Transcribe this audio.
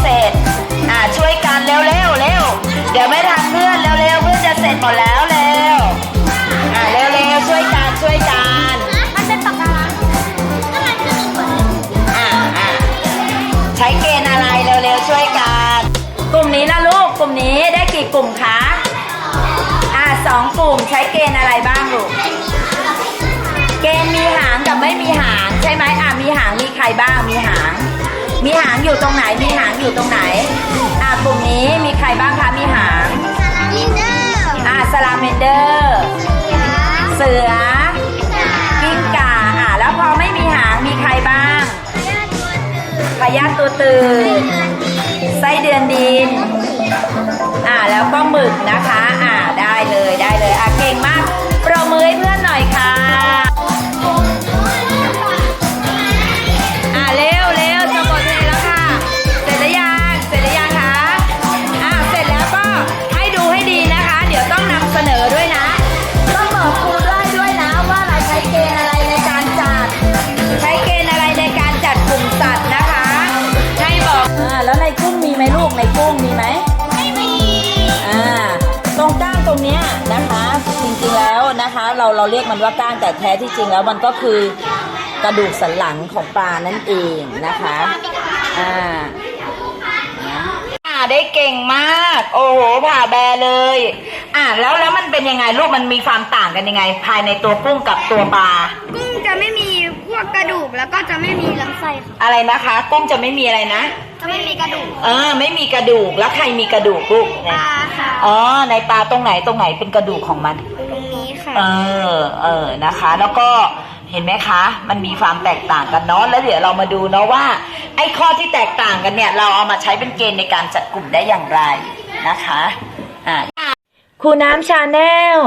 เสร็จ อ่าช่วยกันเร็วเร็วเร็วเดี๋ยวไม่ทันเพื่อนเร็วเร็วเพื่อนจะเสร็จหมดแล้วเร็วอ่าเร็วเร็วช่วยกันช่วยกันมันเป็นปากกาก็มันจะมีผลอ่าอ่าใช้เกณฑ์อะไรเร็วเร็วช่วยกัน กลุ่มนี้นะลูกกลุ่มนี้ได้กี่กลุ่มคะอ่าสองกลุ่มใช้เกณฑ์อะไรบ้างลูกเกณฑ์มีหางกับไม่มีหาง อยู่ตรงไหน มีหางอยู่ตรงไหน อ่ากลุ่มนี้มีใครบ้างคะ มีหางลินเดอร์อ่าสลาเมนเดอร์ เสือ กิ้งก่า อ่าแล้วพอไม่มีหางมีใครบ้าง พยาธิตัวตื่น ไส้เดือนดิน อ่าแล้วก็หมึกนะคะ นะคะ เราเราเรียกมันว่าก้างแต่แท้ที่จริงแล้วมันก็คือกระดูกสันหลังของปลานั่นเองนะคะอ่านะอ่าได้เก่งมาก โอ้โหผ่าแบเลย อ่าแล้วแล้วมันเป็นยังไงลูกมันมีความต่างกันยังไง ภายในตัวกุ้งกับตัวปลากุ้งจะไม่มีพ วกกระดูกแล้วก็จะไม่มีลำไส้ค่ะอะไรนะคะ กุ้งจะไม่มีอะไรนะ จะไม่มีกระดูกเออ ไม่มีกระดูกแล้วใครมีกระดูกลูกปลาค่ะอ๋อในปลาตรงไหนตรงไหนเป็นกระดูกของมัน ตรงนี้ค่ะเออ เออนะคะ แล้วก็เห็นไหมคะ มันมีความแตกต่างกันเนาะแล้วเดี๋ยวเรามาดูเนาะว่า ไอ้ข้อที่แตกต่างกันเนี่ย เราเอามาใช้เป็นเกณฑ์ในการจัดกลุ่มได้อย่างไรนะคะอ่าครูน้ำชาแนล